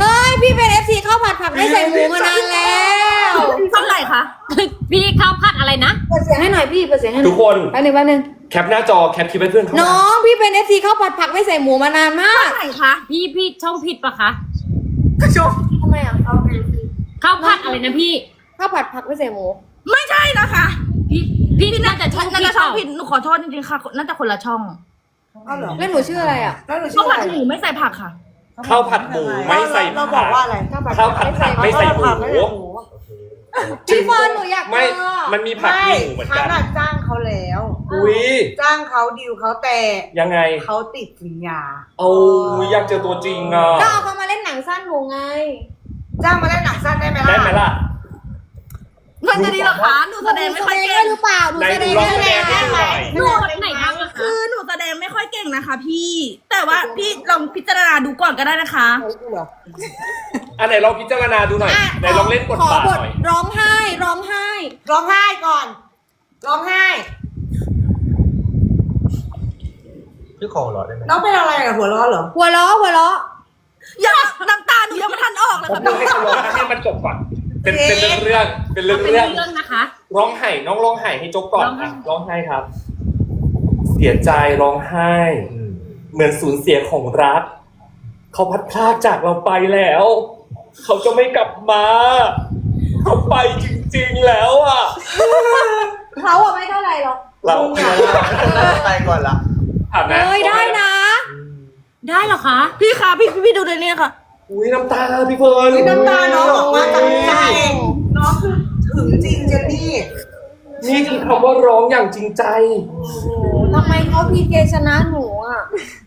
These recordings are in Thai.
เฮ้ยพี่เป็นเอฟซีข้าวผัดผักไม่ใส่หมูมานานแล้วเท่าไหร่คะพี่ข้าวผัดอะไรนะเปิดเสียงให้หน่อยพี่เปิดเสียงให้หน่ทุอยกคนแป๊บนึงแป๊บนึงแคปหน้าจอแคปคลิปให้เพื่อนเข้าน้มาองพี่เป็นเอฟซีข้าวผัดผักไม่ใส่หมูมานานมากเท่าไหร่คะพี่พี่ช่องผิดปะคะกระชกทำไมอะเขาเป็นข้าวผัดอะไรนะพี่ ข้าวผัดผักไม่ใส่หมู ไม่ใช่นะคะพี่พี่น่าจะช่องน่าผิดจะช่องเปผิดล่าหนูขอโทษจริงๆค่ะ น่าจะคนละช่อง อ้าวเหรอ แล้วหนูชื่ออะไรอะ แล้วหนูชื่ข้าวอผัอะดไรหมูไม่ใส่ผักค่ะ ข้าวผัดหมู ไม่ใส่เราบผัอกกว่าอะไรข้าวผัดข้าวผัดผักไม่ใส่หมู ข้าวผัดไม่ใส่หมูพี่เฟิร์นหนูอยากเจไม่ อมันมีผักไม่มีหมูเหมือนฉักันน อะจ้างเขาแล้ว อุ้ยจ้างเขาดิวเขาแต่ยังไง เขาติดสัญญาโอ้ยอยากเจอตัวจริงอะก็เอาเขามาเล่นหนังสั้นหนูไง จ้างมาได้หนังสั้นได้ไหมล่ะ ได้ไหมล่ะ มันจะดีเหรอคะหนูแสดงไม่ค่อยหนูแสดเก่งหรือเปล่าหนูไหนแสดดูงลองได้แสดงให้ไหมดูหน่อยหนูคนไหนบ้างอะคะคือหนูแสดงไม่ค่อยเก่งนะคะ พี่ แต่ว่าพี่ลองพิจารณาดูก่อนก็ได้นะคะอันไหนลองพิจารณาดูหน่อยอะไหนลองเล่นบทขอบาทบหทน่อยร้องไห้ ร้องไห้ ร้องไห้ก่อน ร้องไห้พี่ขอหัวเราะได้ไหมน้องเป็นอะไรอะหัวร้อนเหรอหัวเราะหัวเราะยังน้ำตาหนูยังไม่ทันออกเลยผมค่ะต้องให้เขาร้องให้มันจบก่อน เป็นเป็นเรื่องเรื่องเป็นเรื่องเป็นเรื่องเรื่องนะคะ ร้องไห้น้องร้องไห้ให้จบก่อนร้องไห้ อะร้องไห้ครับ เสียใจร้องไห้อืมเหมือนสูญเสียของรัก เขาพัดพลากจากเราไปแล้ว เขาจะไม่กลับมา เขาไปจริง ๆแล้วอะ เขาอะไม่เท่าไหร่หรอกเราไปก่อนละ ถามนะ เอ้ยได้นะ ได้เหรอคะ พี่คะพี่พี่ดูในนี้ค่ะ อุ้ยน้ำตาพี่เฟิร์นนี่น้ำตาน้องออกมาจากใจน้องคือถึงจริงเจนนี่นี่คือคำว่าร้องอย่างจริงใจ ทำไมเขาพีเคชนะหนูอะ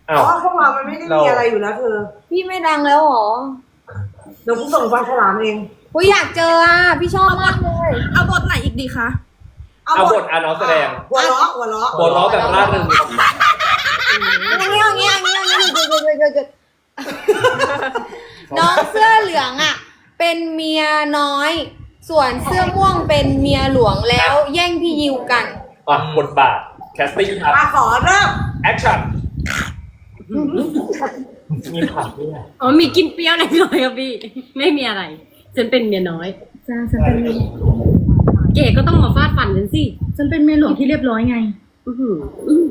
เพอ้าวราะว่าพวกเรามันไม่ได้มีอะไรอยู่แล้วเธอพี่ไม่ดังแล้วเหรอเดี๋ยวกูส่งฟังฉลามเอง กูอยากเจออะ พี่ชอบมากเลย เอาบทไหนอีกดีคะ เอาบทอะน้องแสดง หัวเราะหัวเราะบทร้องแบบร่าเริงอย่างเงี้ยอย่างเงี้ยอย่างเงี้ยอย่างเงี้ยหยุดหยุดหยุดหยุดหยุด น้องเสื้อเหลืองอะ เป็นเมียน้อย ส่วนเสื้อม่วงเป็นเมียหลวงแล้วแย่งพี่ยิวกัน อะบทบาทแคสติ้งครับอะขอเริ่มแอคชั่นมีผักด้วยอ๋อมีกินเปรี้ยวหน่อยๆครับพี่ ไม่มีอะไรฉันเป็นเมียน้อย จ้าฉันเป็นเมียเก๋ก็ต้องมาฟาดฟันฉันสิ ฉันเป็นเมียหลวงที่เรียบร้อยไง อื้อหืออื้อ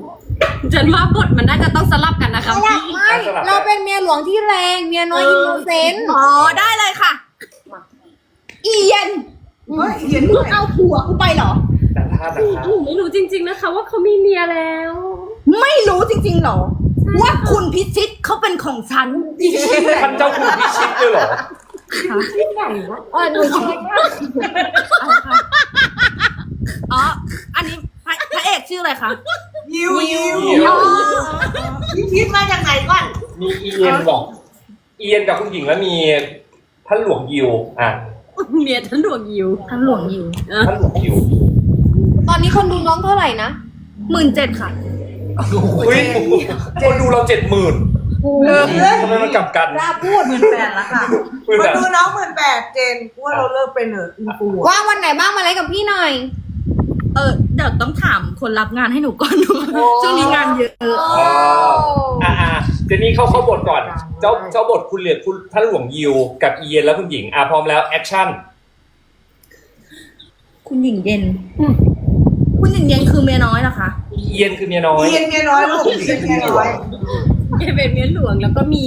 ฉันว่าบทมันน่าจะต้องสลับกันนะคะพี่ไม่เราเป็นเมียหลวงที่แรง เมียน้อยอินโนเซนต์อ๋อได้เลยค่ะ อีเย็นเฮ้ยเขียนมึด้งวยเอาผัวกูไปเหรอแต่ท่าแต่ท่าหนูไม่รู้จริง ๆนะคะ ว่าเขามีเมียแล้ว ไม่รู้จริงๆเหรอ ว่าคุณพิชิตเขาเป็นของฉันท่านเจ้าคุณพิชิตด้วยเหรออ๋อหนูช่วยมากอ๋ออันนี้พระพระเอกชื่ออะไรคะ ยิวยิวยิว อ๋อพี่คิดมาจากไหนก่อนมีเอียนบอกเอียนกับคุณหญิงแล้วมีท่านหลวงยิวอะเมียท่านหลวงยิวท่านหลวงอยู่เออท่านหลวงยิวตอนนี้คนดูน้องเท่าไหร่นะหมื่นเจ็ดค่ะ อุ้ยคนดูเราเจ็ดหมื่นเลิกเลยทำไมมันกลับกันกล้าพูดหมื่นแปดแล้วค่ะหมื่นมาแบบดูน้องหมื่นแปดเจนกูว่าเราเลิกเป็นเหอะอินฟูอะว่างวันไหนบ้างมาเล่นกับพี่หน่อย เออเดี๋ยวต้องถามคนรับงานให้หนูก่อนหนูช่วงนี้งานเยอะอ๋ออะอะเจนนี่เข้าเข้าบทก่อน เจ้าเจ้าบทคุณเหลียดคุณท่านหลวงยิวกับเอียนแล้วคุณหญิง อะพร้อมแล้วแอคชั่น คุณหญิงเย็นคุณหญิงเย็นคือเมียน้อยเหรอคะเอียนคือเมียน้อย เรียนเมียน้อยลูกเรียนเมียน้อยแกเป็นเมียหลวงแล้วก็มี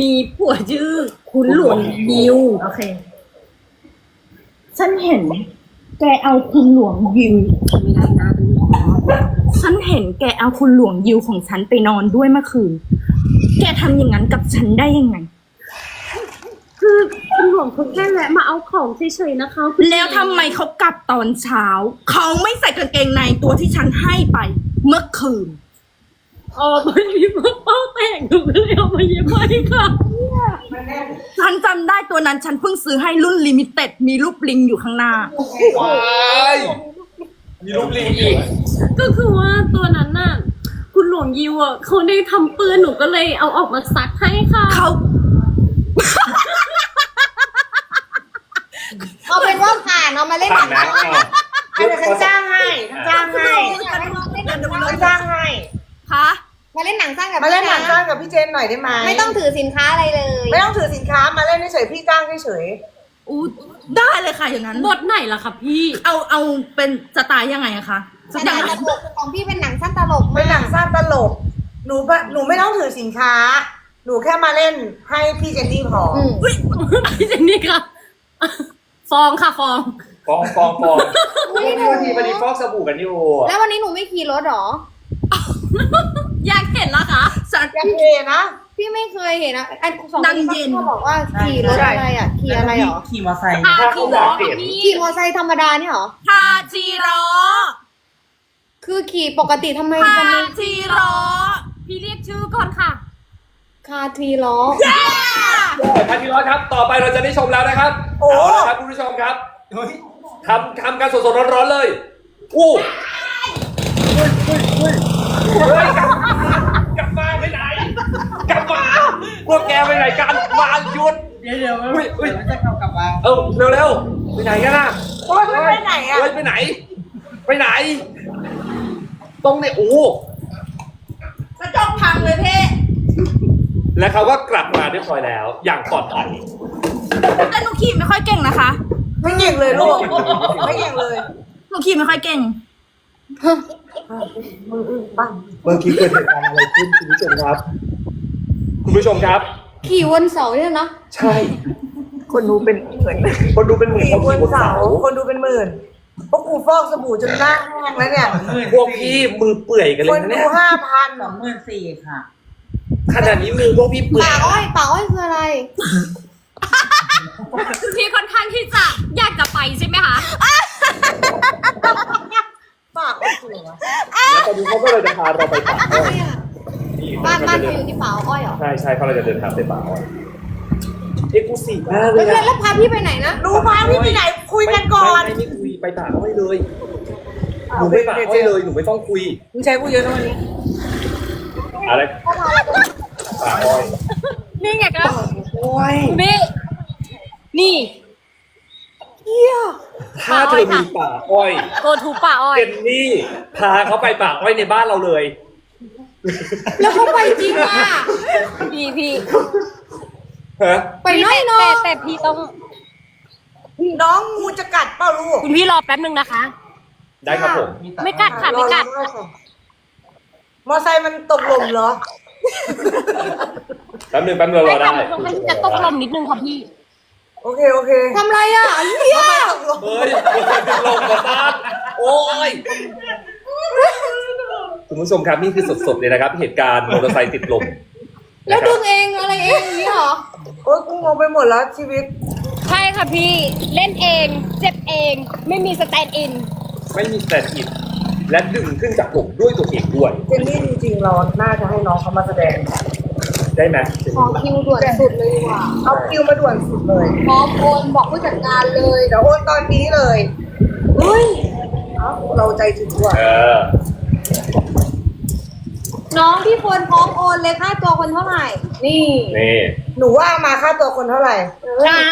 มีผัวชื่อคุณหลวงยิว โอเค ฉันเห็นแกเอาคุณหลวงยิวไม่ได้นะฉันเห็นแกเอาคุณหลวงยิวของฉันไปนอนด้วยเมื่อคืน แกทำอย่างนั้นกับฉันได้ยังไง คือคุณหลวงเขาแค่แวะมาเอาของเฉยๆนะคะคุณแล้วทำไมเขากลับตอนเช้า เขาไม่ใส่กางเกงในตัวที่ฉันให้ไป เมื่อคืนอ๋อมันมีเป้าแตกหนูก็เลยเอามาเย็บไว้ค่ะ ฉันจำได้ตัวนั้นฉันเพิ่งซื้อให้รุ่นลิมิเต็ดมีรูปลิงอยู่ข้างหน้าว้ายมีรูปลิงอีกก็คือว่าตัวนั้นน่ะ คุณหลวงยิวอะเขาได้ทำปืนหนูก็เลยเอาออกมาซักให้ค่ะ เขา เอาเป็นว่าผ่านเอามาเล่นหผ่านันงนะสั้นอะอะเดี๋ยวฉันจ้างให้ฉันจ้างให้ฉันจ้างให้ คะ มาเล่นหนังสั้นกับมาเล่นหนังพี่สั้นกับพี่เจนหน่อยได้ไหมไม่ต้องถือสินค้าอะไรเลยไม่ต้องถือสินค้ามาเล่นเฉยๆพี่จ้างเฉยอู้ได้เลยค่ะอย่างนั้น บทไหนล่ะคะพี่ เอาเอาเป็นสไตล์ยังไงอะคะเป็นหนังตลกของพี่เป็นหนังสั้นตลกๆเป็นหนังสั้นตลก หนูแบบหนูไม่ต้องถือสินค้า หนูแค่มาเล่นให้พี่เจนนี่พอออืมพี่เจนนี่ค่ะฟองค่ะฟองฟองฟองฟองวันนี้วันนี้วันนี้ฟอกสบู่กันอยู่แล้ววันนี้หนูไม่ขี่รถเหรอ อยากเห็นละคะ สัตว์อยากเทนะ พี่ไม่เคยเห็นนะไอ้สองนั่คนงนี้เย็น เขาบอกว่าขี่รถอะไรอะขี่อะไรเหรอขี่มอเตอร์ไซค์พาถ้าขี่เขาอล้ยาอกเห็นพี่ขี่มอเตอร์ไซค์ธรรมดาเนี่ยเหรอพาจีรอคือขี่ปกติทำไมพาทำไมจีรอพี่เรียกชื่อก่อนค่ะ คาทีล้อพันทีร้อยครับ ต่อไปเราจะได้ชมแล้วนะครับโอ้เอาละครับคุณผู้ชมครับทำทำกันสดๆร้อนๆเลยอู้เฮ้ยก พวกแกไปไหนกัน มาหยุด เดี๋ยวเดี๋ยวอุ๊ยอุ๊ยเดี๋ยวมันจะกลับกลับมาเออเร็วๆไปไหนกันน่ะโอ๊ยไปไหนอะ เฮ้ยไปไหน ไปไหน ตรงเนี่ยโอ้กระจกพังเลยเพ่แล้วเขาก็กลับมาเรียบร้อยแล้ว อย่างปลอดภัยแต่หนูขี่ไม่ค่อยเก่งนะคะ ไม่เก่งเลยลูก ไม่เก่งเลย หนูขี่ไม่ค่อยเก่งมึงอึ้งปังเมื่อกี้เกิดเหตุการณ์อะไรขึ้นคุณผู้ชมครับ คุณผู้ชมครับ ขี่วนเสาเนี่ยนะใช่คนดูเป็นหมื่นคนดูเป็นหมื่นสี่คนบขี่นบนเสาเสาคนดูเป็นหมื่นพวกกูฟอกสบู่จนหน้าแห้งแล้วเนี่ยพวกพี่มือเปื่อยกันเลคยนนะดูเนี่ยห้าพันสองหมื่นสี่ค่ะ ขนาดนี้มือพวกพี่เปื่อยป่าอ้อยป่าอ้อยคืออะไร พี่ค่อนข้างที่จะอยากจะไปใช่ไหมคะ ปากก็สวยแล้วตอนนี้เขาก็เลยจะพาเราไปป่าอ้อย นี่บ้านบ้านเขเธออยู่ที่ป่าอ้อยเหรอใช่ใช่เขาเลยจะเดินทางไปป่าอ้อยเอ็กซ์คลูซีฟมากเลแล้วยแล้วอะแล้วพาพี่ไปไหนนะรู้พาพี่ไปไหนคุยกันก่อน ไม่ไม่ไม่คุยไปป่าอ้อยเลยหนูไม่ป่าอ้อยเลยหนูไม่ต้องคุยมึงใช้กูเยอะนะวันนี้อะไรป่าอ้อยนี่ไงคะโอ้ยนี่นี่ถ้าเธอมีป่าอ้อย โกทูป่าอ้อยเจนนี่พาเขาไปป่าอ้อยในบ้านเราเลย แล้วเขาไปจริงอะพี่พี่ฮะไปน้อยแต่เนาะแต่พี่ต้อง น้องงูจะกัดเปล่าลูกคุณพี่รอแป๊บนึงนะคะ ได้ครับผม ไม่กัดค่ะไม่กัด รอรอมอไซค์มันตกหล่มเหรอ แป๊บนึงแป๊บนึงรอได้ไม่ค่ะมันค่อนข้างที่จะตกลมนิดนึงค่ะพี่ โอเค โอเคทำไรอะเฮียตกหล่มเฮ้ยมันลงมาซานโอ้ย คุณผู้ชมครับนี่คือสดๆเลยนะครับ เหตุการณ์มอเตอร์ไซค์ติดลมแล้วนะครับดึงเองอะไรเองอย่างนี้เหรอ โอ๊ยกูงงไปหมดแล้วชีวิต ใช่ค่ะพี่เล่นเองเจ็บเอง ไม่มีสแตนด์อิน ไม่มีสแตนด์อินและดึงขึ้นจากหลุมด้วยตัวเองด้วย เจนนี่จริงๆเราน่าจะให้น้องเขามาแสดง ได้ไหมขอคิวด่วนสุดเลยดีกว่าเอาคิวมาด่วนสุดเลยพร้อมโอนบอกผู้จัดการเลย เดี๋ยวโอนตอนนี้เลย เฮ้ยเอ้าเราใจถึงว่ะ เออ น้องพี่ควรพร้อมโอนเลยค่าตัวคนเท่าไหร่ นี่นี่หนูว่ามาค่าตัวคนเท่าไหร่ นะ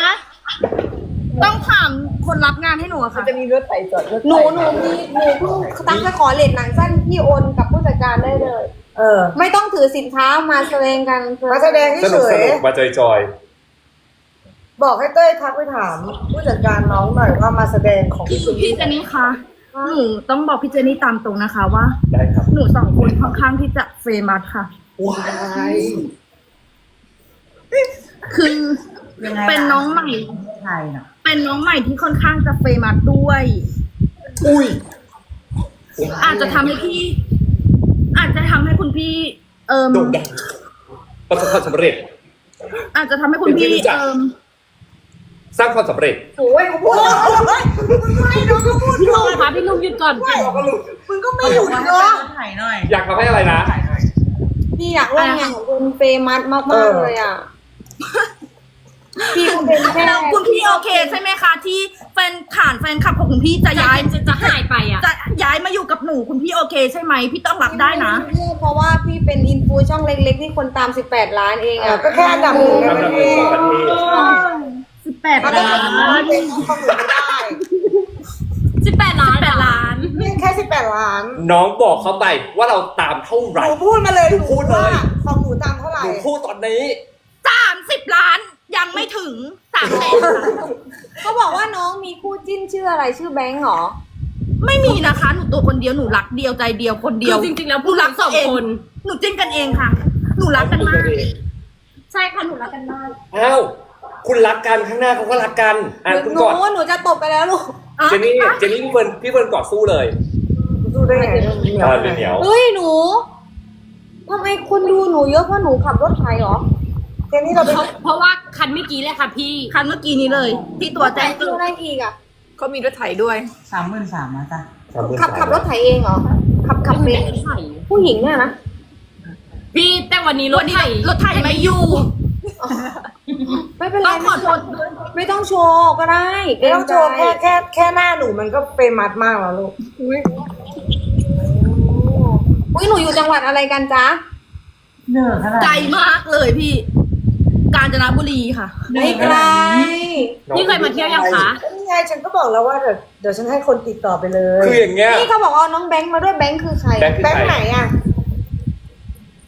ต้องถามคนรับงานให้หนูอะมันค่ะจะมีรถไถจอดรถไถหนูหนูมีหนูเพิ่งตั้งไปขอเลทหนังสั้นพี่โอนกับผู้จัดการได้เลย เออ ไม่ต้องถือสินค้ามาแสดงกันมาแสดงสเฉนุกสยนุกมาจอยๆบอกให้เต้ยทักไปถาม ผู้จัดการน้องหน่อยว่ามาแสดงของพี่เจนนี่คะ หนูต้องบอกพี่เจนนี่ตามตรงนะคะว่าๆได้ครับหนูสองคนค่อนข้างที่จะเฟมัสค่ะ ว้ายคือยังไงเป็นน้องใหม่ไทยน่ะเป็นน้องใหม่ที่ค่อนข้างจะเฟมัสด้วย อุ้ยอาจจะทำให้พี่ อาจจะทำให้คุณพี่ เอิมโด่งดังประสบความสำเร็จ อาจจะทำให้คุณพี่เป็นที่รู้จัก เอิม สร้างความสำเร็จโอ้ยโอ้ยไม่น้องก็พูดพี่ก่ลุองนคะพี่ลุงหยุดก่อนมึงก็ไม่หยุดให้เนาะรถไถหน่อย อยากทำให้อะไรนะถ่ายหน่อยพี่อยากร่วมงานของคุณเฟมัสมากๆเลยอะพี่ก็เป็นแค่แล้วคุณพี่โอเคใช่ไหมคะ ที่แฟนขานแฟนคลับของคุณพี่จะจะย้ายจะจะหายไปอะจะย้ายมาอยู่กับหนูคุณพี่โอเคใช่ไหมพี่ต้องรับได้นะเพราะว่าพี่เป็นอินฟูช่องเล็ก ๆ ที่คนตาม 18 ล้านเองเอออะก็แค่อันดับหนึ่งในอันปดัระบเทหนึ่งของศประเทศสิบ แปดมันก็ล้าจะนเป็นของหนูไม่ได้18ล้านแปดล้าน เพียงแค่สิบแปดล้าน น้องบอกเขาไปว่าเราตามเท่าไหหร่ นูพูดมาเลยหนูพูดเลย ว่าของหนูตามเท่าไหร่หนูพูดตอนนี้ สามสิบล้านยังไม่ถึงสามแสนค่ะเขาบอกว่าน้องมีคู่จิ้นชื่ออะไรชื่อแบงค์เหรอ ไม่มีนะคะ หนูตัวคนเดียวหนูรักเดียวใจเดียวคนเดีคืยวอจริงๆแล้วพวกเราสองคน หนูจิ้นกันเองค่ะ หนูรักกันมาก ใช่ค่ะหนูรักกันมาก อ้าว คุณรักกันข้างหน้าเขาก็รักกันอะคุณหนูกอดว่าหนูจะตบไปแล้วลูกอะเจนนี่เจนนี่พี่เฟิร์นพี่เฟิร์นกอดสู้เลยดูได้ไงเออเหนียวเฮ้ยหนูทำไมคนดูหนูเยอะเพราะหนูขับรถไถเหรอแค่นี้เราไปเพราะเพราะว่าคันเมื่อกี้เลยค่ะพี่คันเมื่อกี้นี้เลย ที่ตัวแจ้งแต่เกิที่ดได้อีกอะเขามีรถไถด้วยสามหมื่นสามนะจ๊ะขับขับรถไถเองเหรอขับขับเป็นผู้หญิงเนี่ยนะพี่แต่วันนี้รวัถนนี้ไถรถไถไม่อยู่ ไม่เป็นไรต้องขอโทษไม่ต้องโชว์ก็ได้ไม่ต้องโชว์เกรแค่งใจแค่แค่หน้าหนูมันก็เฟมัสมากแล้วลูกอุ้ยหนูอยู่จังหวัดอะไรกันจ๊ะเหนื่อยขนาดใจมากเลยพี่ กาญจนบุรีค่ะ ไม่ไกลพี่เคยมาเที่ยวยังคะนี่ไงฉันก็บอกแล้วว่าเดี๋ยวเดี๋ยวฉันให้คนติดต่อไปเลยคืออย่างเงี้ย นี่เขาบอกว่าเอาน้องแบงค์มาด้วยแบงค์คือใครแบงค์คือแบงใครค์ไหนอะ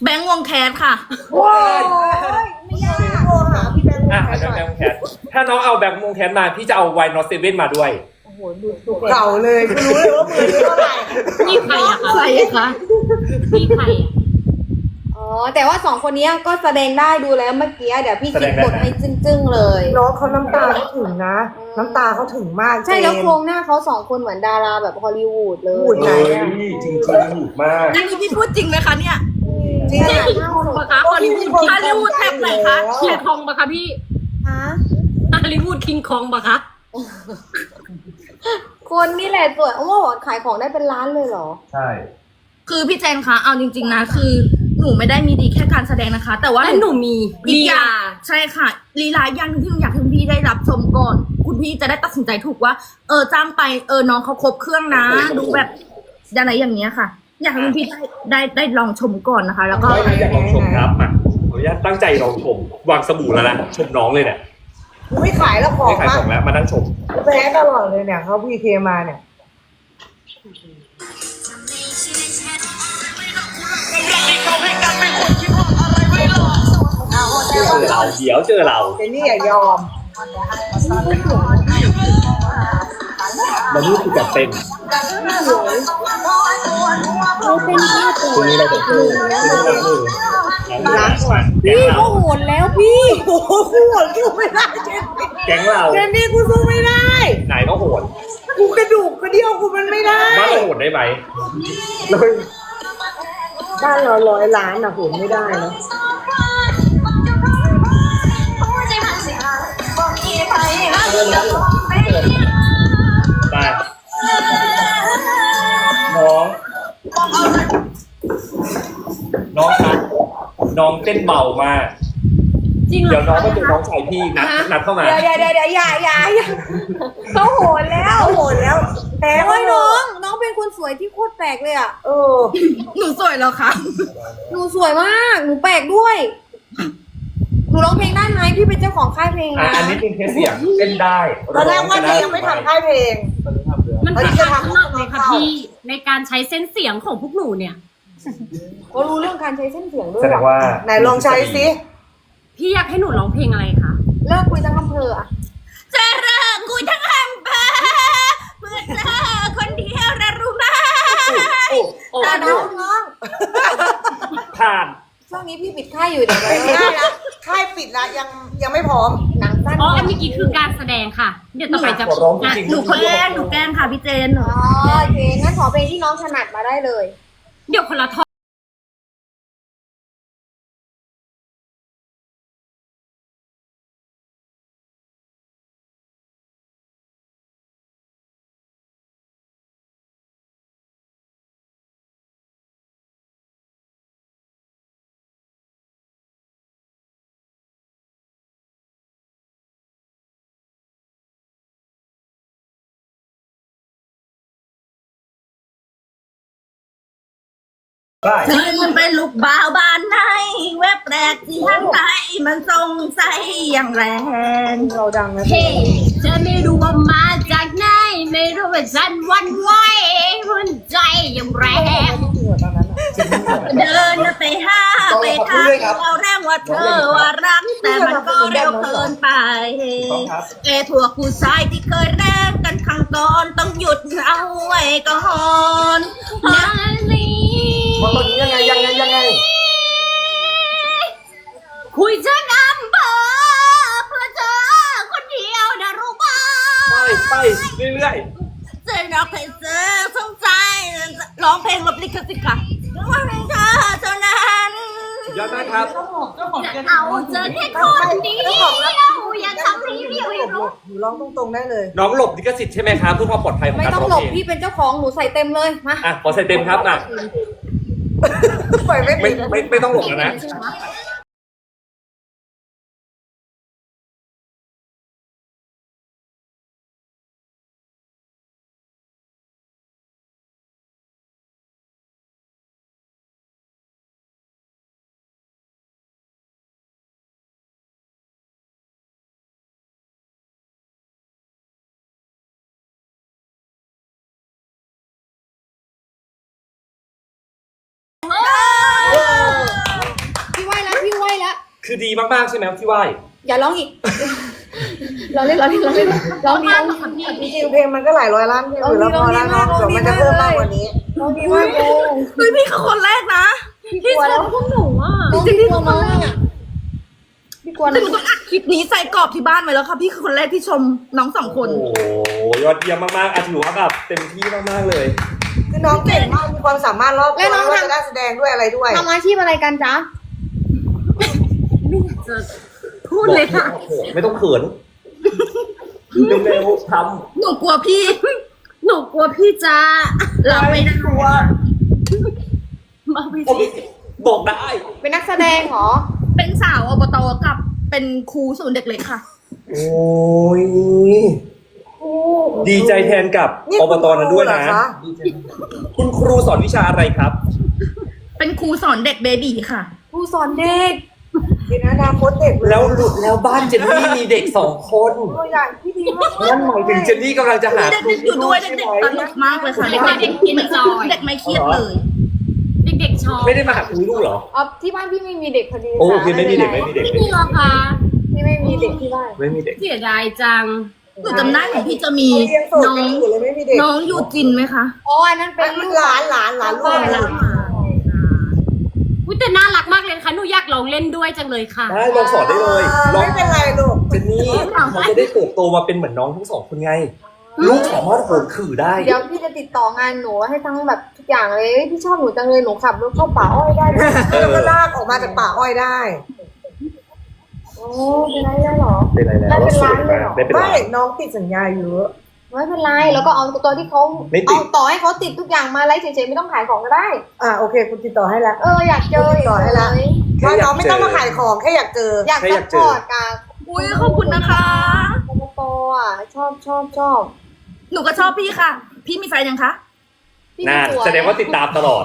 แบงค์วงแคสค่ะว้าว ไม่ยากโทรหาพี่แบงค์อะแบแบงงค์ค์แบงค์แคทถ้าน้องเอาแบงค์มงแคทมาพี่จะเอาไวนอตเซเว่นมาด้วย โอ้โหดูดูเก่าเลยกูรู้เลยว่ามือนี้เท่าไหร่พี่ใครอะคะใครคะพี่ใครอะ อ๋อ แต่ว่าสองคนนี้ก็แสดงได้ดูแล้วเมื่อกี้เดี๋ยวพี่แสดคิดงได้บทให้จึ้งๆเลย น้องเขาน้ำตาเขาถึงนะน้ำตาเขาถึงมากใช่แล้วเจน โครงหน้าเขาสองคนเหมือนดาราแบบฮอลลีวูดเลพูดยไงเฮ้ยจริงจริงๆมาก อันนี้พี่พูดจริงไหมคะเนี่ยจริงใช่อะคิงคองปะคะฮอลลีวูดก็มีคนฮอลลีวูดแท็บไหนคะคิงคองปะคะพี่ฮะฮอลลีวูดคิงคองปะคะคนนี่แหละสวยโอ้โหขายของได้เป็นล้านเลยเหรอ ใช่ คือพี่เจนคะเอาจริง ๆนะคือ หนูไม่ได้มีดีแค่การแสดงนะคะ แต่ว่าและหนูมีอีลีกอย่าลาง ใช่ค่ะลีลาอย่างหนึงที่หนูอยากให้คุณพี่ได้รับชมก่อน คุณพี่จะได้ตัดสินใจถูกว่า เออจ้างไปเออน้องเขาครบเครื่องนะ ดูแบบอะไรอย่างเงี้ยค่ะ อยากให้คุณพี่ได้ได้ได้ลองชมก่อนนะคะ แล้วก็ก็อยากลองชมครับอะขออนุญาตตั้งใจลองชม วางสบู่แล้วนะชมน้องเลยเนี่ยกูไม่ขายแล้วของไม่ขายมาของแล้วมานั่งชมแพ้ตลอดเลยเนี่ยเขาพีเคมาเนี่ย เจอเราเดี๋ยวเจอเราเจนนี่อย่ายอมแล้วนี่คือแบบเต็มตรงนี้เราจะพูดตรงนี้เราพูดล้างก่อนแก๊งพี่เราก็โหดแล้วพี่โอ้โหกูโหดกูไม่ได้เจนนี่แก๊งเราเจนนี่กูสู้ไม่ได้ไหนก็โหดกูกระดูกกระเดี่ยวกูมันไม่ได้บ้านเราโหดได้ไหมแล้ว บ้านเราร้อยล้านอะโหดไม่ได้นะไปน้อง น้องครับน้องเต้นเบามาก จริงเหรเดี๋ยอวน้องก็เจอน้องชายพี่นัดนัดเข้ามา เดี๋ยวเดี๋ยวเดี๋ยวเดี๋ยวอย่าอย่าอย่าเขาโหดแล้วเขาโหดแล้วแพ้โอ้เขายโหน้อดงน้อง เป็นคนสวยที่โคตรแปลกเลยอะ เออ หนูสวยแล้วค่ะ หนูสวยมาก หนูแปลกด้วย หนูร้องเพลงได้ไหมพี่เป็นเจ้าของค่ายเพลงอะนะอันนี้เป็นเทสเสียงเต้นได้ตอนแรกว่าเธอยังไม่ทำค่ายเพลงมันอันนี้คือจะการทำสมัครเลยค่ะพี่ในการใช้เส้นเสียงของพวกหนูเนี่ยเขารู้เรื่องการใช้เส้นเสียงด้วยแสดงว่ะว่า ไหนลองใช้สิพี่อยากให้หนูร้องเพลงอะไรคะ เลิกคุยทั้งอำเภออะจะเลิกกูทั้งอำเภอเพื่อเธอคนเดียวนะรู้ไหม โอ้ แต่น้องน้อง ผ่าน ช่วงนี้ พี่ปิดค่ายอยู่เดี๋ยวไม่ได้ละค่ายปิดละยังยังไม่พร้อมหนังสั้นอ๋อเมื่อกี้คือการแสดงค่ะ เดี๋ยวต่อไปจะขอร้องจริงๆ หนูแกล้งหนูแกล้งค่ะพี่เจน อ๋อโอเคงั้นขอเพลงที่น้องถนัดมาได้เลย เดี๋ยวคนละท่อน เธอมันเป็นลูกบ่าวบ้านไหนแวบแรกที่ทางไทยมันสงสัยอย่างแรงเราดังนะเฮ้เธอไม่รู้ว่ามาจากไหนไม่รู้ว่าฉันหวันไหวเพราะมันใจอย่างแรง เดินไปห้าไปทางเราแรงว่าเธอว่ารักแต่มันก็เร็วเกินไปต้องครับเอพวกผู้ชายที่เคยแรกกันครั้งก่อนต้องหยุดเอาไว้ก่อนนาลี มันตอนนี้ยังไงยังไงยังไง คุยจะงำเบอเพื่อเธอคนเดียวนะรู้บ้าไปไปเรื่อยเจอนักเพลงเจอสงใจร้องเพลงลบลิขสิทธิ์ค่ะว่าเพลงเธอเท่านั้นๆยอดมากครับจะเอาเจอแค่คนเดียวอย่าทำรีวิวให้รู้หนูร้องตรงๆได้เลย น้องหลบลิขสิทธิ์ใช่ไหมครับเพื่อความปลอดภัยของไม่การต้องร้องหลบเพลงพี่เป็นเจ้าของหนูใส่เต็มเลยมา อะขอใส่เต็มครับอะ ปล่อยไม่ไม่ติดไม่ไม่ต้องหลบแล้วนะ คือดีมากๆใช่ไหมครับที่ไหว้อย่าร้องอีก เราเล่นเราเล่นเราเล่นร้องดีร้องดีจริงๆเพลงมันก็หลายร้อยล้านเพลงอยู่แล้วพอแล้วเนาะเดี๋ยวมันจะเพิ่มมากกว่านี้ร้องดีมากเลยเฮ้ยพี่คือคนแรกนะพี่กลัวแล้วพวกหนูอะน้องพี่กลัวน้องอะพี่กลัวแต่น้หอนูงต้องอัดคลิปนี้ใส่กรอบที่บ้านไว้แล้วค่ะพี่คือคนแรกที่ชมน้องสองคน โอ้โหยอดเยี่ยมมากๆอะถือว่าแบบเต็มที่มากๆเลย คือน้องเก่งมากมีความสามารถรอบตัวไม่ว่าจะได้แสดงด้วยอะไรด้วย ทำอาชีพอะไรกันจ๊ะ จะพูดเลยค่ะ ไม่ต้องเขินเร็วๆทหนูกลัวพี่ หนูกลัวพี่จะรับไม่ได้มาไปำผมสิบอกได้ เป็นนักแสดงเหรอ เป็นสาวอบตกับเป็นครูศูนย์เด็กเล็กค่ะ โอ้ย ดีใจแทนกับนี่อบตนั้นด้วยนะ คุณครูเหรอคะ คุณครูสอนวิชาอะไรครับ เป็นครูสอนเด็กเบบีค่ะผู้สอนเด็ก ดีนะอนาคตเด็กเลยแล้วหลุดแล้วบ้านเจนนี่มีเด็กสองคนตัวอย่างที่ดีมากนั่นหมายถึงเจนนี่กำลังจะหาเด็กๆอยู่ด้วยเด็กๆตลกมากเลยค่ะเด็กๆเด็กไม่เครียดเลย เด็กๆชอบไม่ได้มาหาคุณลูกเหรออ๋อที่บ้านพี่ไม่มีเด็กพอดีโอ้ค่ะคือไม่มีเด็กไม่มีเด็กไม่มีหรอคะพี่ไม่มีเด็กที่บ้านไม่มีเด็กเสียดายจังหนูจำได้ของพี่จะมีเรียนโสดน้อกันงอยู่เลยไม่มีเด็กน้องยูจินไหมคะอ๋ออันนั้นเป็นลูกหลานหลานหลานลูกหลาน อุ้ยแต่น่ารักมากเลยค่ะหนูอยากลองเล่นด้วยจังเลยค่ะ ได้ลองสอนได้เลยลองไม่เป็นไรลูก เจนนี่เขาจะได้เติบโตมาเป็นเหมือนน้องทั้งสองคนไง ลูกสามารถโหนขื่อได้ เดี๋ยวพี่จะติดต่องานหนูให้ทั้งแบบทุกอย่างเลยเอ้ยพี่ชอบหนูจังเลยหนูขับรถเข้าป่าอ้อยได้ด้วยแล้วก็ลากออกมาจากป่าอ้อยได้ โอ้เป็นไรแล้วเหรอ เป็นไรแล้วได้เป็นล้านเลยเหรอ ได้เป็นไม่ล้านน้องติดสัญญาเยอะ ไม่เป็นไรแล้วก็เอาตัวที่เขาไม่ติด เอาต่อให้เขาติดทุกอย่างมาไลฟ์เฉยๆไม่ต้องขายของก็ได้ อ่าโอเคคุณติดต่อให้แล้ว เอออยากเจอติดต่อให้ละเลยว่าน้องไม่ต้องมาขายของแค่อยากเจออยากแค่ซัอยาพกเจพออร์ตกับอุ้ยขอบคุณนะคะกมโตอะชอบชอบชอบหนูก็ชอบพี่ค่ะ พี่มีแฟนยังคะ พี่น่าสยแสดงว่าติดตามตลอด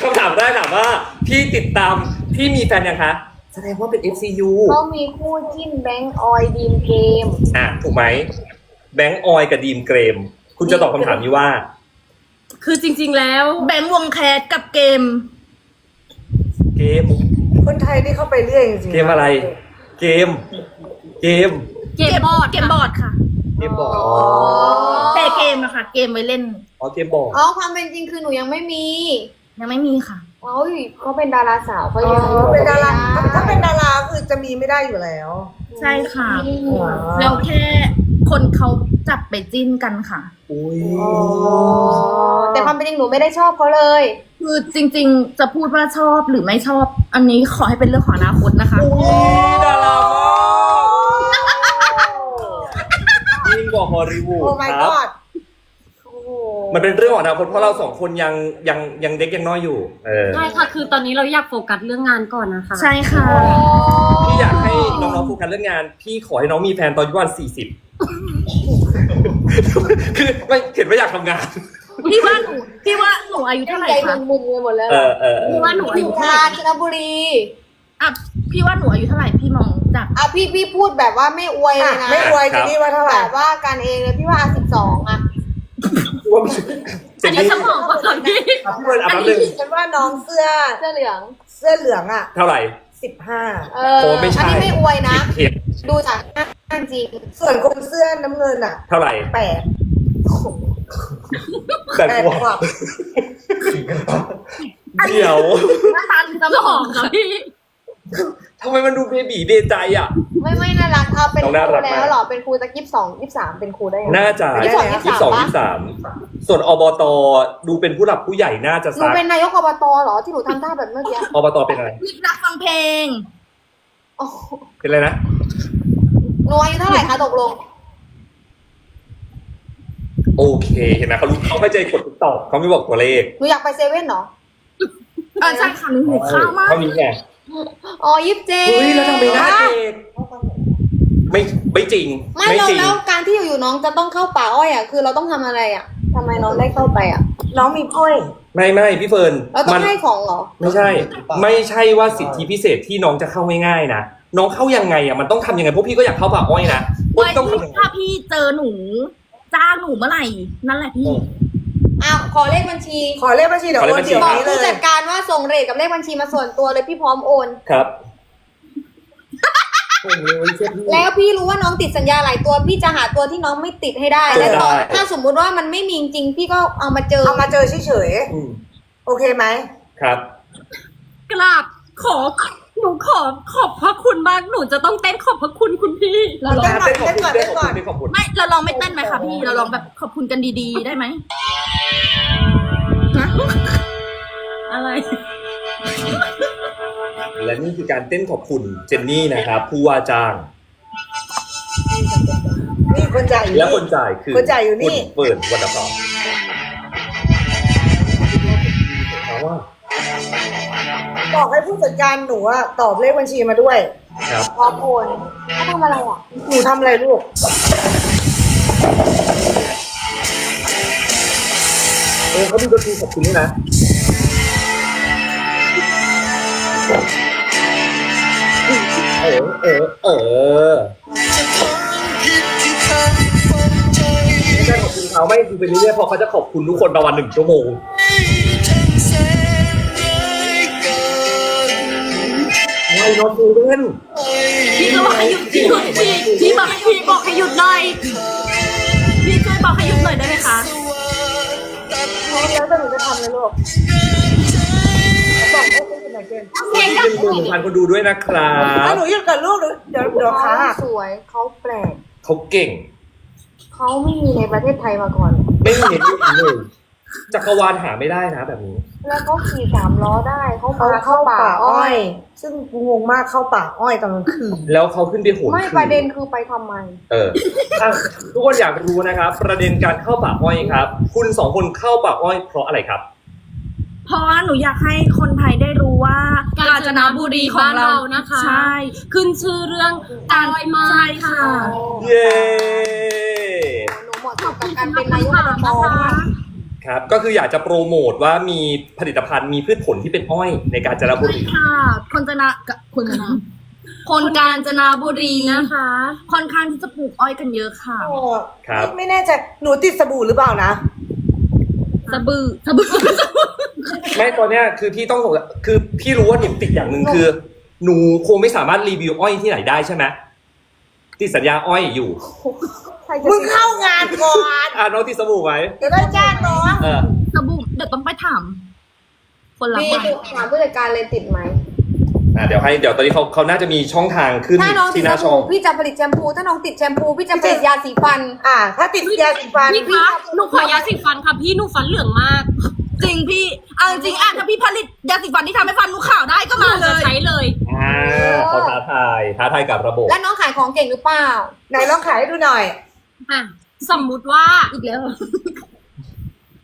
คำถามแรกถามว่า พี่ติดตามพี่มีแฟนยังคะ แสดงว่าเป็น FCU เขามีคู่จิ้นแบงค์ออยดีมเกม อะ ถูกไหม แบงค์ออยกับดีมเกรม คุณจะตอบคำถามนี้ว่า คือจริง ๆ แล้วแบงค์วงแคสกับเกม เกม คนไทยที่เข้าไปเรื่อยจริงๆเกมอะไร เกม เกม เกมบอร์ดเกมบอร์ดค่ะ เกมบอร์ดอ๋อแต่เกมอะค่ะเกมไว้เล่น อ๋อเกมบอร์ดอ๋อความเป็นจริงคือหนูยังไม่มียังไม่มีค่ะเอ้ยเขาเป็นดาราสาวเขาอ๋ยังอเป็นดาราถ้าเป็นดาราคือจะมีไม่ได้อยู่แล้ว ใช่ค่ะอ๋อแล้วแค่ คนเขาจับไปจิ้นกันค่ะ อุ้ยอ๋อแต่ความเป็นจริงหนูไม่ได้ชอบเขาเลย คือจริง ๆ จะพูดว่าชอบหรือไม่ชอบ อันนี้ขอให้เป็นเรื่องของอนาคตนะคะ อุ้ยดารามากยิ่งกว่าฮอลลีวูด โอ้ my ครับ god โอ้โห มันเป็นเรื่องของอนาคตเพราะเราสองคนยังยังยังเด็กยังน้อยอยู่ เออ ใช่ค่ะ คือตอนนี้เราอยากโฟกัสเรื่องงานก่อนนะคะ ใช่ค่ะ พี่อยากให้น้องๆโฟกัสเรื่องงาน พี่ขอให้น้องมีแฟนตอนอายุวันสี่สิบคือไม่เห็นว่าอยากทำงาน พี่ว่าหนูพี่ว่าหนูอายุใจเท่าไหร่มึคะนมึนไปหมดแล้วเออเออเอพี่อว่าหนูอาอยุยู่เท่าไหการ่ญจนบุรีอะพี่ว่าหนูอายุเท่าไหร่พี่มองจากอะพี่พี่พูดแบบว่าไม่อวยเลอะยนะไม่อวยเจนนี่ว่าเท่าไหแบร่บว่าการเองเลยพี่ว่าสิบสองอะ ว่ามันเจอันนนี้นี่สมองป่ะคะพี่อะพี่เบิร์นอะแป๊บนึงฉันว่าน้องเสื้อเสื้อเหลือง เสื้อเหลืองอะเท่าไหร่ สิบห้าเออโอ้ไม่ใช่ อันนี้ไม่อวยนะเห็ดดูจากหน้าจริง ส่วนคนเสื้อน้ำเงินอะเท่าไหร่แปดแต่แปดกว่าขวบเดี๋ยวตันสสมมอองงค่ะพี่ ทำไมมันดูเบบีเดใจอะ ไม่ไม่น่ารักเอาเป็นน้องคน่ารูรักมาก แล้วเหรอเป็นครูสักยี่สิบสองยี่สิบสามเป็นครูได้ยังน่าจะยี่สิบสองยี่สิบสองยี่ยี่สิสิบบสาสามมส่วนอบตดูเป็นผู้หลักผู้ใหญ่น่าจะหนูซักเป็นนายกอบตเหรอที่หนูทำท่าแบบเมื่อกี้อบตเป็นอะไร รักฟังเพลง โอ้เป็นอะไรนะ หนูอายุเท่าไหร่คะตกลง โอเคเห็นไหมเขารู้เขาไม่ใจกดติ๊กตอกเขาไม่บอกตัวเลขหนูอยากไปเซเว่นเหรอ เออใช่ค่ะหนูหิวข้าวมาก เท่านี้ไง อ๋อยี่สิบเจ็ด เฮ้ยแล้วทำไมหน้าเด็กไม่ไม่จริง ไม่ไม่เราจริง แล้วการที่อยู่ๆน้องจะต้องเข้าป่าอ้อยอะคือเราต้องทำอะไรอะทำไมน้องได้เข้าไปอะ น้องมีพ่อย ไม่ไม่พี่เฟิร์นเราต้อมังให้ของเหรอ ไม่ใช่ ไม่ใช่ว่าสิทธิพิเศษที่น้องจะเข้าง่ายๆนะน้องเข้ายังไงอะมันต้องทำยังไงเพราะพี่ก็อยากเข้าป่าอ้อยนะพวกไว้พี่ต้องทำยังไงถ้าพี่เจอหนู จ้างหนูเมื่อไหร่ นั่นแหละพี่ อ้าวขอเลขบัญชี ขอเลขบัญชีเดี๋ยวโอนเดี๋ยวบอกนี้เลผู้ยจัดการว่าส่งเรทกับเลขบัญชีมาส่วนตัวเลยพี่พร้อมโอน ครับโอ้โหเชื่อพี่ แล้วพี่รู้ว่าน้องติดสัญญาหลายตัว พี่จะหาตัวที่น้องไม่ติดให้ได้จนแล้วก็ได้ถ้าสมมุติว่ามันไม่มีจริงๆพี่ก็เอามาเจอเอามาเจอเฉยอืมๆโอเคไหมครับ กราบขอ หนูขอขอบพระคุณมากหนูจะต้องเต้นขอบพระคุณคุณพี่ เราลองเต้นก่อนเต้นก่อนเต้นขอบคุณไม่เราลองไม่เต้นไหมคะพี่เราลองแบบขอบคุณกันดีๆ ได้ไหมฮะอะไรและนี่คือการเต้นขอบคุณเจนนี่นะครับผู้ว่าจ้าง นี่คนจ่ายอยู่และนี่คนจ่ายคือคนจ่ายอยู่นี่คุณเปิดวันดับสองถามว่า บอกให้ผู้จัดการหนูอะตอบเลขบัญชีมาด้วยครับพร้อมโอนเขาทำอะไรอะ หนูทำอะไรลูก เออเขามีดนตรีขอบคุณด้วยนะเออเออเออไม่ใช่ขอบคุณเขาไม่ดูไปเรื่อยๆเพราะเขาจะขอบคุณทุกคนประมาณหนึ่งชั่วโมง ไวโนทูเว่นพี่ก็บอกให้หยุดพี่หยุดพี่พี่บอกพี่บอกให้หยุดหน่อยพี่ช่วยบอกให้หยุดหน่อยได้ไหมคะพร้อมแล้วแต่หนูจะทำเลยลูกบอกให้ผู้จัดการเกณฑ์เสียงดัเป็นงหมื่นพันคนดูด้วยนะครัถ้าบหนูหยุดกับลูกหนูเดี๋ยวเดี๋ยวขาหักสวยเขาแปลกเขาเก่ง เขาไม่มีในประเทศไทยมาก่อน ไม่มีเห็นที่เลย จักรวาลหาไม่ได้นะแบบนี้ แล้วเขาขี่สามล้อได้เขาเขาพาเข้าเข้าป่าป่าอ้อ้ออย ย ซึ่งกูงงมากเข้าป่าอ้อยตอนกลางคืน แล้วเขาขึ้นไปโหนไม่คืประเด็นคือไปทำไม เอออะทุกคนอยากรู้นะครับ ประเด็นการเข้าป่าอ้อยครับ คุณสองคนเข้าป่าอ้อยเพราะอะไรครับ เพราะว่าหนูอยากให้คนไทยได้รู้ว่ากาญจนบุรีของเรานะคะ ใช่ ขึ้นชื่อเรื่องการอ้อยมากใช่ค่ะเย้ หนูเหมาะสมกับการเป็นนายกอบต ครับก็คืออยากจะโปรโมทว่ามีผลิตภัณฑ์มีพืชผลที่เป็นอ้อยในการจนบุรี ค่ะคนจะนะกะคนจะนะคนกาญจนบุรีนะคะ ค่อนข้างที่จะปลูกอ้อยกันเยอะค่ะ โอ้ครับ ไม่ไม่แน่ใจหนูติดสบู่หรือเปล่านะ สะบือสะบือไม่ตอนเนี้ยคือพี่ต้องสงสัยคือพี่รู้ว่าหนูติดอย่างหนึ่งคือ หนูคงไม่สามารถรีวิวอ้อยที่ไหนได้ใช่ไหมติดสัญญาอ้อยอยู่ ใครจะมึงเข้างานก่อนอะน้องติดสบู่ไหมเดี๋ยวได้จ้างน้องเออสบู่เดี๋ยวต้องไปถาม คนรับมีบ้านถามผู้จัดการเลยติดไหมอะเดี๋ยวให้เดี๋ยวตอนนี้เขาเขาน่าจะมีช่องทางขึ้นถ้าน้องติที่ดหสน้าช่อบู่งพี่จะผลิตแชมพู ถ้าน้องติดแชมพูพี่จะผลิตยาสีฟัน อ่า ถ้าติดยาสีฟันพี่คะหนูขอยาสีฟันค่ะพี่หนูฟันเหลืองมากจริงพี่เอาจริงๆอะถ้าพี่ผลิตยาสีฟันที่ทำให้ฟันหนูขาวได้ก็หนูมาเลจะย ใช้เลย อ่าเขาท้าทายท้าทายกับระบบ แล้วน้องขายของเก่งหรือเปล่าไหนลองขายให้ดูหน่อย อะสมมุติว่า อีกแล้ว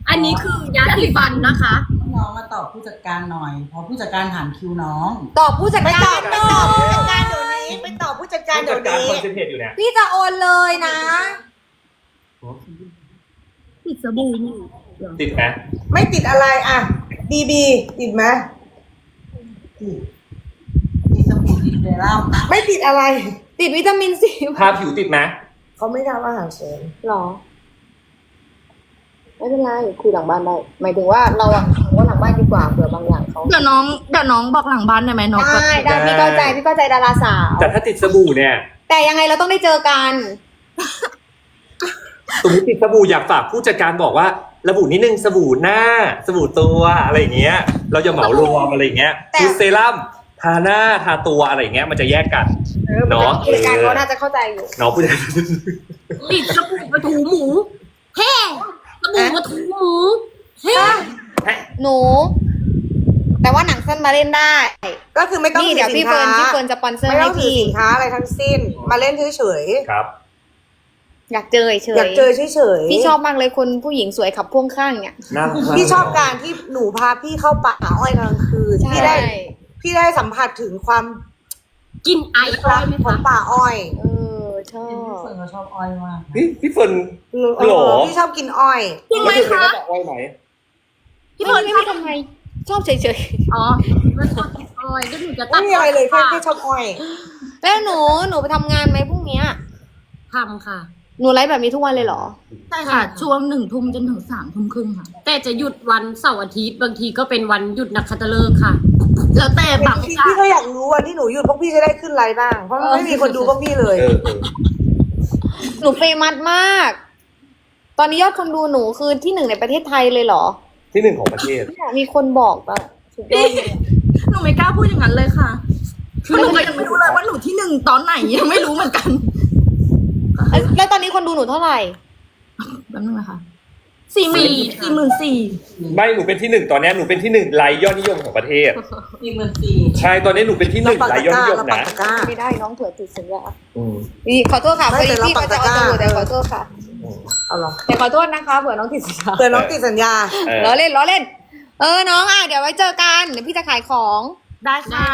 อันนี้คือยาสีฟันนะคะ น้องมาตอบผู้จัดการหน่อย เพราะผู้จัดการถามคิวน้อง ตอบผู้จัดไปการตอบไปตอบผู้จัดการเดี๋ยวนี้ไปตอบผู้จัดการผู้เดี๋จัยดวการนี้ คอนเซนเทรตอยู่เนี่ยพี่จะโอนเลยนะ ติดสบู่นี่ติดไหมไม่ติดอะไรอะบีบีติดไหมติดมีสบู่ติดเซรั่มไม่ติดอะไร ติดวิตามินซีทาผิวติดไหม เขาไม่ทำอาหารเสริมหรอ ไม่เป็นไรคุยหลังบ้านได้หมายถึงว่าเราอะว่าหลังบ้านดีกว่าเผื่อบางอย่างเขาเดี๋ยวน้องเดี๋ยวน้องบอกหลังบ้านได้ไหมน้องก็ได้ได้พี่เข้าใจพี่เข้าใจดาราสาว แต่ถ้าติดสบู่เนี่ย แต่ยังไงเราต้องได้เจอกันสมมติติดสบู่อยากฝากผู้จัดการบอกว่า ระบุนิดนึงสบู่หน้า สบู่ตัวอะไรอย่างเงี้ย เราจะเหมารวมอะไรอย่างเงี้ยแต่คือเซรั่ม ทาหน้าทาตัวอะไรอย่างเงี้ยมันจะแยกกันเนาะ ผู้จัดการเขาน่าจะเข้าใจอยู่ เนาะผู้จัดการติดสบู่มาถูหมูแฮ่สบู่มาถูหมูแฮ่หนู แต่ว่าหนังสั้นมาเล่นได้ ก็คือไม่ต้องนี่ถืเดี๋ยวอสิพี่นเฟิค้าร์นพี่เฟิร์นจะสปอนเซอร์ไม่ต้ให้องถือพี่ สินค้าอะไรทั้งสิ้น มาเล่นเฉยครับ อยากเจอเฉๆอยากเจอยเฉยๆพี่ชอบมากเลยคนผู้หญิงสวยขับพ่วงข้างเนี่ยน่ารักมากพี่ชอบการที่หนูพาพี่เข้าป่าอ้อยกลางคืนพี่ได้ พี่ได้สัมผัสถึงความกินไอออยไหมขอคะงป่าอ้อยเออชอพี่บเฟิร์นก็ชอบอ้อยมากพี่พี่เฟิร์น เอหรออพี่ชอบกินอ้อย จริงไหมแล้วเธอคะเคยได้บอกอ้อยไหมพี่เฟิร์นไม่คะรู้ทำไมชอบเฉยอ๋อไม่ชอบกินออยก็หนูจะตัไม่ดมีอะไรเลยแค่แค่ชอบอ้อย ๆแล้วหนูหนูไปทำงานไหมพรุ่งเนี้ยทำค่ะ หนูไลฟ์แบบนี้ทุกวันเลยเหรอ ใช่ค่ะ ช่วงหนึ่งทุ่มจนถึงสามทุ่มครึ่งค่ะ แต่จะหยุดวันเสาร์อาทิตย์บางทีก็เป็นวันหยุดนักขัตฤกษ์ค่ะ แล้วแต่บางพี่โอกาพี่สก็อยากรู้วันที่หนูหยุดพวกพี่จะได้ขึ้นไลน์บ้าง เพราะมันไม่มีคนดูพวกพี่เลย เออเออหนูเฟมัสมาก ตอนนี้ยอดคนดูหนูคือที่หนึ่งในประเทศไทยเลยเหรอที่หนึ่งของประเทศ เนี่ยมีคนบอกแบบสุดยอดเลยหนูไม่กล้าพูดอย่างนั้นเลยค่ะเพราะหนูก็ยังไม่รู้เลยว่าหนูที่หนึ่งตอนไหนยังไม่รู้เหมือนกันแล้วแล้วตอนนี้คนดูหนูเท่าไหร่แป๊บนึงนะคะ สี่หมื่นสี่หมื่นสี่ไม่หนูเป็นที่หนึ่งตอนเนี้ยหนูเป็นที่หนึ่งไลค์ยอดนิยมของประเทศ สี่หมื่นสี่ใช่ตอนนี้หนูเป็นที่หเรานึ่งปักไลตะค์ยอดกร้านิยมเราปักนะตะกร้า ไม่ได้น้องเถื่อติดสัญญาอืมนี่ขอโทษค่ะไม่พอดีแต่เราพี่เขาจะเอาปักตะกร้าสมุดแต่ขอโทษค่ะเอาเหรอแต่ขอโทษนะคะเผื่อน้องติดสัญญาเผื่อน้องติดสัญญา เออล้อเล่นล้อเล่น เออน้องอะเดี๋ยวไว้เจอกันเดี๋ยวพี่จะขายของ ได้ค่ะ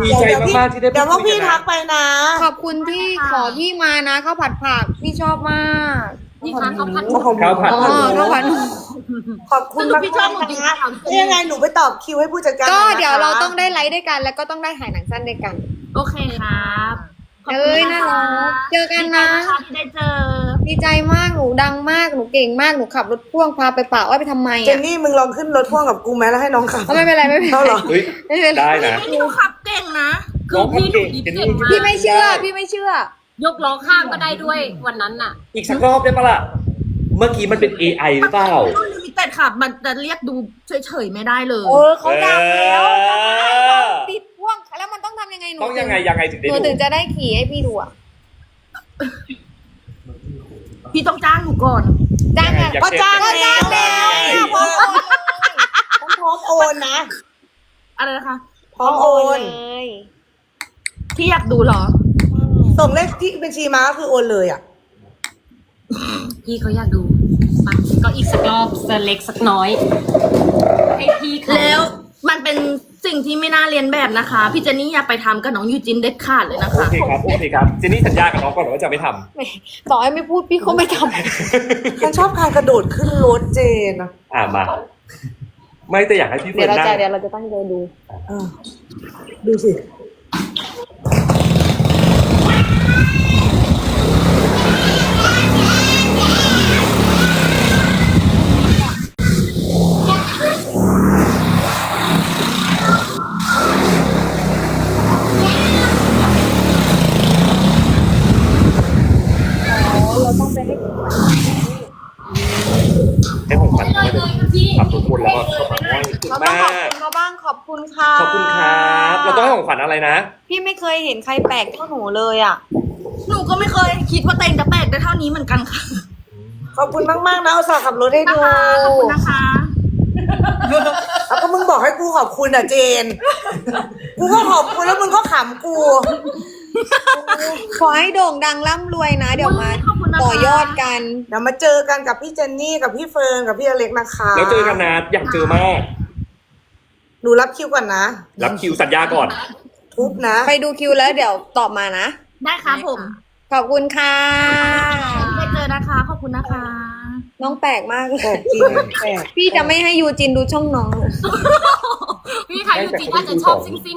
ดีใจมากๆที่ได้เดี๋ยวพวกพี่พูดคุยทันกไปนะ ขอบคุณที่ขอพี่มานะข้าวผัดผักพี่ชอบมาก นี่คะเขาพัดข้าวผัด อ๋อข้าวผัดขอบคุณมากพี่ชอบหนูๆจริงนะค่ะยังไงหนูไปตอบคิวให้ผู้จัดการก็หน่นะเดี๋ยวคะเราต้องได้ไลฟ์ด้วยกัน แล้วก็ต้องได้ถ่ายหนังสั้นด้วยกัน โอเคครับขอบเอ้คุณยน่ารักเจอกันนะที่ได้เจอ ดีใจมาก หนูดังมาก หนูเก่งมาก หนูขับรถพ่วงพาไปป่าอ้อยไปทำไมเจอะนนี่มึงลองขึ้นรถพ่วงกับกูไหมแล้วให้น้องขับ เอาไม่เป็นไรไม่เป็นไรเอาเหรอ เฮ้ย ไม่เป็นไรได้นะหนูขับเก่งนะ คือพี่หนูดิบเก่งเก่งมากพี่ไม่เชื่อ พี่ไม่เชื่อ ยกล้อข้างก็ได้ด้วยวันนั้นน่ะอีกสักรอบได้ปะล่ะ เมื่อกี้มันเป็น AI หรือเปล่า รุ่นลิมิเต็ดค่ะ มันจะเรียกดูเฉยๆไม่ได้เลย เออเขาดังแล้วเออติดพ่วงแล้วมันต้องทำยังไงหนูต้องยังไงยังไงถึงได้หนูดูถึงจะได้ขี่ให้พี่ดูอะพี่ต้องจ้างหนูก่อน จ้างอะอยก็จ้างก็แล้วจ้างแล้วพร้อมโอนเลยต้องพร้อมโอนนะ อะไรนะคะ พร้อมโอนเลย พี่อยากดูเหรอ ส่งเลขที่บัญชีมาก็คือโอนเลยอะ พี่เขาอยากดูไปก็อีกสักรอบสักเล็กสักน้อย ให้พี่เขาแล้วมันเป็นสิ่งที่ไม่น่าเรียนแบบนะคะ พี่เจนนี่อย่าไปทำกับน้องยูจินเด็ดขาดเลยนะโอคะเคครับ โอเคครับ เจนนี่สัญญากับน้องก่อนว่าจะไม่ทต่อให้ไม่พูดพี่ก็ไม่ทฉันชอบการกระโดดขึ้นรถเจนอะำอ่ามา ไม่แต่อยากให้พี่ำเฟิเดี๋ยร์วนเรานั่จะงเดี๋ยวเราจะตั้งใจดู เออดูสิ นแล้วก็ขอบคุณมากเราต้องขอบคุณเขาบ้างขอบคุณค่ะขอบคุณครับเราต้องให้ของขวัญอะไรนะ พี่ไม่เคยเห็นใครแปลกเท่าหนูเลยอะ หนูก็ไม่เคยคิดว่าเต็งจะแปลกได้เท่านี้เหมือนกันค่ะขอบคุณมากๆนะอุตส่าห์ขับรถให้นะดูคะขอบคุณนะคะ แล้วก็มึงบอกให้กูขอบคุณอะเจน กูก็ขอบคุณแล้วมึงก็ขำกู ขอให้โด่งดังร่ำรวยนะ เดี๋ยวมา ขอบ คุณนะคะ ต่อยอดกันเดี๋ยวมาเจอกันกับพี่เจนนี่กับพี่เฟิร์นกับพี่อเล็กนะคะแล้วเจอกันนะอยากเจอมาก หนูรับคิวก่อนนะ รับคิวสัญญาก่อน ทุบนะ ไปดูคิวแล้วเดี๋ยวตอบมานะ ได้ครับผมขอบคุณค่ะได้เจอนะคะ ขอบคุณนะคะ น้องแปลกมากเลยแปลกจริงแปลก พี่จะไม่ให้ยูจินดูช่องน้อง พี่ค่ะยูจินอาจจะชอบซิงๆ